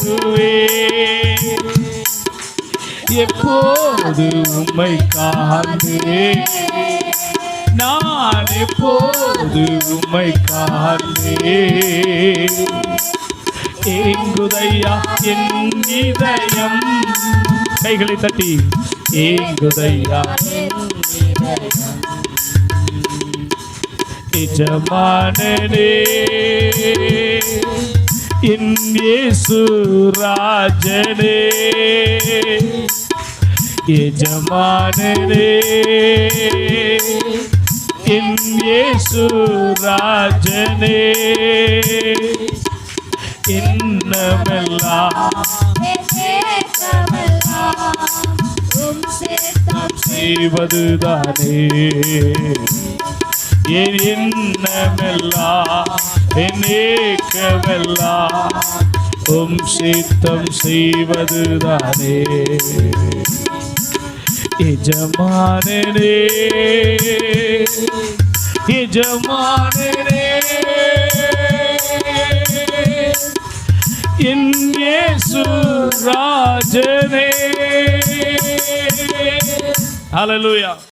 பாடுவே எப்போது உம்மை காண்பே? நான் எப்போது உம்மை காண்பே? ஏங்குதையா என் இதயம்? கைகளை தட்டி ஏங்குதையா நிஜமானே என் இயேசு ராஜனே. எஜமானனே. என் இயேசு ராஜனே. இன்னமெல்லாம் செய்வதுதானே. என் எண்ணமெல்லாம் என் ஏக்கமெல்லாம் உம் சித்தம் செய்வதுதானே எஜமானனே எஜமானே என் இயேசு ராஜனே. ஹalleluya.